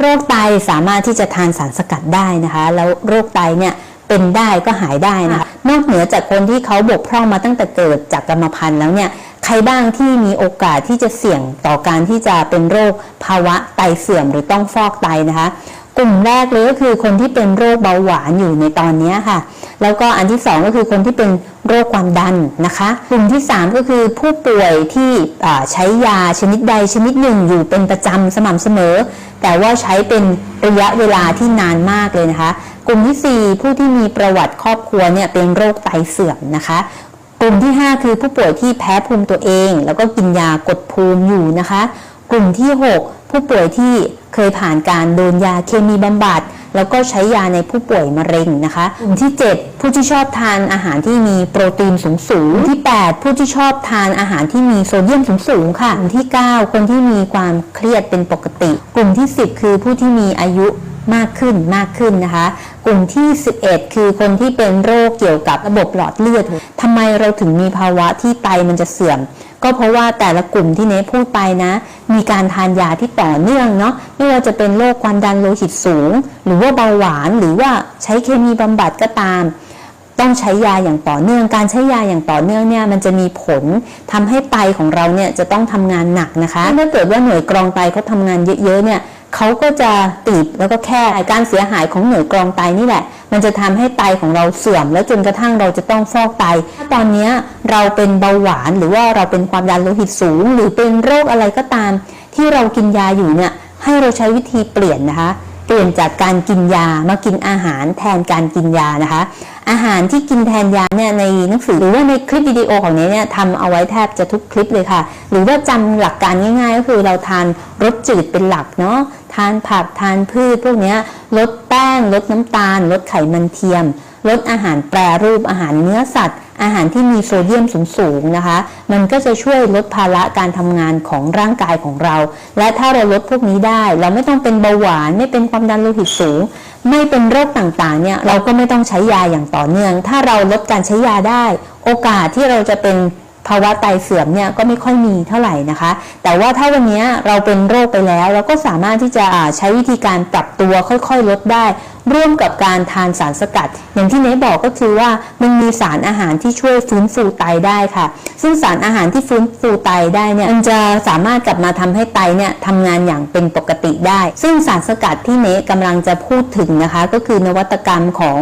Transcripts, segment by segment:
โรคไตสามารถที่จะทานสารสกัดได้นะคะ แล้วโรคไตเนี่ยเป็นได้ก็หายได้นะคะนอกเหนือจากคนที่เขาบกพร่องมาตั้งแต่เกิดจากกรรมพันธุ์แล้วเนี่ยใครบ้างที่มีโอกาสที่จะเสี่ยงต่อการที่จะเป็นโรคภาวะไตเสื่อมหรือต้องฟอกไตนะคะ กลุ่มแรกเลยก็คือคนที่เป็นโรคเบาหวานอยู่ในตอนนี้ค่ะ แล้วก็อันที่สองก็คือคนที่เป็นโรคความดันนะคะ กลุ่มที่สามก็คือผู้ป่วยที่ใช้ยาชนิดใดชนิดหนึ่งอยู่เป็นประจำสม่ำเสมอ แต่ว่าใช้เป็นระยะเวลาที่นานมากเลยนะคะ กลุ่มที่สี่ผู้ที่มีประวัติครอบครัวเนี่ยเป็นโรคไตเสื่อมนะคะกลุ่มที่ 5 คือผู้ป่วยที่แพ้ภูมิตัวเอง แล้วก็กินยากดภูมิอยู่นะคะ กลุ่มที่ 6 ผู้ป่วยที่ เคยผ่านการโดนยาเคมีบำบัดแล้วก็ใช้ยาในผู้ป่วยมะเร็งนะคะกลุ่มที่ 7 ผู้ที่ชอบทานอาหารที่มีโปรตีนสูงสูงที่ 8 ผู้ที่ชอบทานอาหารที่มีโซเดียมสูงสูงๆค่ะกลุ่มที่ 9 คนที่มีความเครียดเป็นปกติ กลุ่มที่ 10 คือผู้ที่มีอายุ มากขึ้นมากขึ้นนะคะ กลุ่มที่ 11 คือคนที่เป็นโรคเกี่ยวกับระบบหลอดเลือดทำไมเราถึงมีภาวะที่ไตมันจะเสื่อม ก็เพราะว่าแต่ละกลุ่มที่เนพูดไปนะ มีการทานยาที่ต่อเนื่องเนาะไม่ว่าจะเป็นโรคความดันโลหิตสูง หรือว่าเบาหวานหรือว่าใช้เคมีบำบัดก็ตามต้องใช้ยาอย่างต่อเนื่อง การใช้ยาอย่างต่อเนื่องเนี่ยมันจะมีผลทำให้ไตของเราเนี่ยจะต้องทำงานหนักนะคะ ถ้าเกิดว่าหน่วยกรองไตเขาทำงานเยอะๆเนี่ย เขาก็จะตีบแล้วก็แค่การเสียหายของหน่วยกรองไตนี่แหละ มันจะทำให้ไตของเราเสื่อม แล้วจนกระทั่งเราจะต้องฟอกไตถ้าตอนนี้เราเป็นเบาหวานหรือว่าเราเป็นความดันโลหิตสูง หรือเป็นโรคอะไรก็ตาม ที่เรากินยาอยู่เนี่ยให้เราใช้วิธีเปลี่ยนนะคะ เปลี่ยนจากการกินยามากินอาหารแทนการกินยานะคะ อาหารที่กินแทนยาเนี่ยในหนังสือหรือว่าในคลิปวิดีโอของเนี้เนี่ยทำเอาไว้แทบจะทุกคลิปเลยค่ะ หรือว่าจำหลักการง่าย ๆ ก็คือเราทานรสจืดเป็นหลักเนาะทานผักทานพืชพวกเนี้ยลดแป้งลดน้ำตาล ลดไขมันเทียม ลดอาหารแปรรูปอาหารเนื้อสัตว์ อาหารที่มีโซเดียมสูงๆนะคะ มันก็จะช่วยลดภาระการทำงานของร่างกายของเรา และถ้าเราลดพวกนี้ได้ เราไม่ต้องเป็นเบาหวาน ไม่เป็นความดันโลหิตสูง ไม่เป็นโรคต่างๆเนี่ยเราก็ไม่ต้องใช้ยาอย่างต่อเนื่อง ถ้าเราลดการใช้ยาได้ โอกาสที่เราจะเป็นภาวะไตเสื่อมเนี่ยก็ไม่ค่อยมีเท่าไหร่นะคะ แต่ว่าถ้าวันนี้เราเป็นโรคไปแล้ว เราก็สามารถที่จะใช้วิธีการปรับตัวค่อยๆ ลดได้ ร่วมกับการทานสารสกัด อย่างที่เนบอกก็คือว่ามันมีสารอาหารที่ช่วยฟื้นฟูไตได้ค่ะ ซึ่งสารอาหารที่ฟื้นฟูไตได้เนี่ยมันจะสามารถกลับมาทำให้ไตเนี่ยทำงานอย่างเป็นปกติได้ ซึ่งสารสกัดที่เนทกำลังจะพูดถึงนะคะ ก็คือนวัตกรรมของ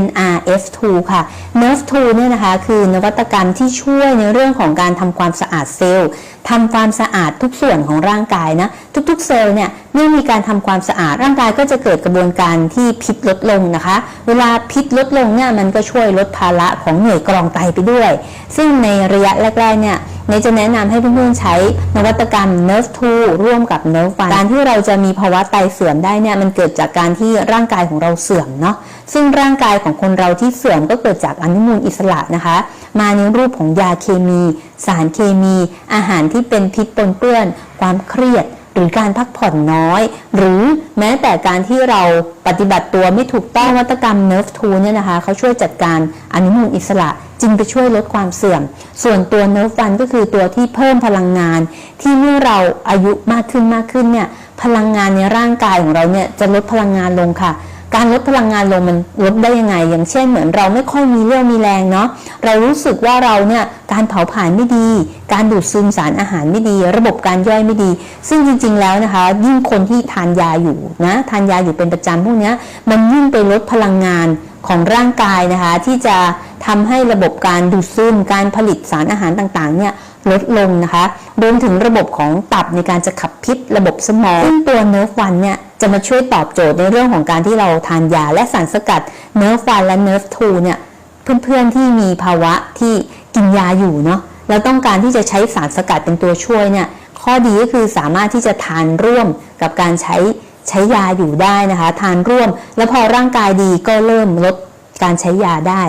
NRF2 ค่ะ NRF2 เนี่ยนะคะคือนวัตกรรมที่ช่วยในเรื่องของการทำความสะอาดเซลล์ทำความสะอาดทุกส่วนของร่างกายนะทุกๆ เซลล์เนี่ยเมื่อมีการทำความสะอาดร่างกายก็จะเกิดกระบวนการที่พิษลดลงนะคะ เวลาพิษลดลงเนี่ยมันก็ช่วยลดภาระของหน่วยกรองไตไปด้วย ซึ่งในระยะแรกๆเนี่ยในจะแนะนำให้เพื่อนๆใช้นวัตกรรม Nerve 2 ร่วมกับ Nerve 1การที่เราจะมีภาวะไตเสื่อมได้เนี่ยมันเกิดจากการที่ร่างกายของเราเสื่อมเนาะซึ่งร่างกายของคนเราที่เสื่อมก็เกิดจากอนุมูลอิสระนะคะ มาในรูปของยาเคมี สารเคมี อาหารที่เป็นพิษปนเปื้อน ความเครียด หรือการพักผ่อนน้อย หรือแม้แต่การที่เราปฏิบัติตัวไม่ถูกต้องวัตกรรม Nerve 2เนี่ยนะคะเขาช่วยจัดการอนุมูลอิสระจึงไปช่วยลดความเสื่อม ส่วนตัว Nerve 1ก็คือตัวที่เพิ่มพลังงาน ที่เมื่อเราอายุมากขึ้นมากขึ้นเนี่ยพลังงานในร่างกายของเราเนี่ยจะลดพลังงานลงค่ะ การลดพลังงานลงมันลดได้ยังไง อย่างเช่นเหมือนเราไม่ค่อยมีเรี่ยวมีแรงเนาะเรารู้สึกว่าเราเนี่ยการเผาผลาญไม่ดี การดูดซึมสารอาหารไม่ดี ระบบการย่อยไม่ดี ซึ่งจริง ๆ แล้วนะคะ ยิ่งคนที่ทานยาอยู่นะทานยาอยู่เป็นประจำพวกเนี้ยมันยิ่งไปลดพลังงานของร่างกายนะคะ ที่จะทำให้ระบบการดูดซึมการผลิตสารอาหารต่างๆเนี่ยลดลงนะคะรวมถึงระบบของตับในการจะขับพิษระบบสมองซึ่งตัวเนื้อฟันเนี่ย จะมาช่วยตอบโจทย์ในเรื่องของการที่เราทานยาและสารสกัดเนื้อฟันและเนื้อทูเนี่ยเพื่อนๆที่มีภาวะที่กินยาอยู่เนาะแล้วต้องการที่จะใช้สารสกัดเป็นตัวช่วยเนี่ยข้อดีก็คือสามารถที่จะทานร่วมกับการใช้ใช้ยาอยู่ได้นะคะ ทานร่วม แล้วพอร่างกายดีก็เริ่มลดการใช้ยาได้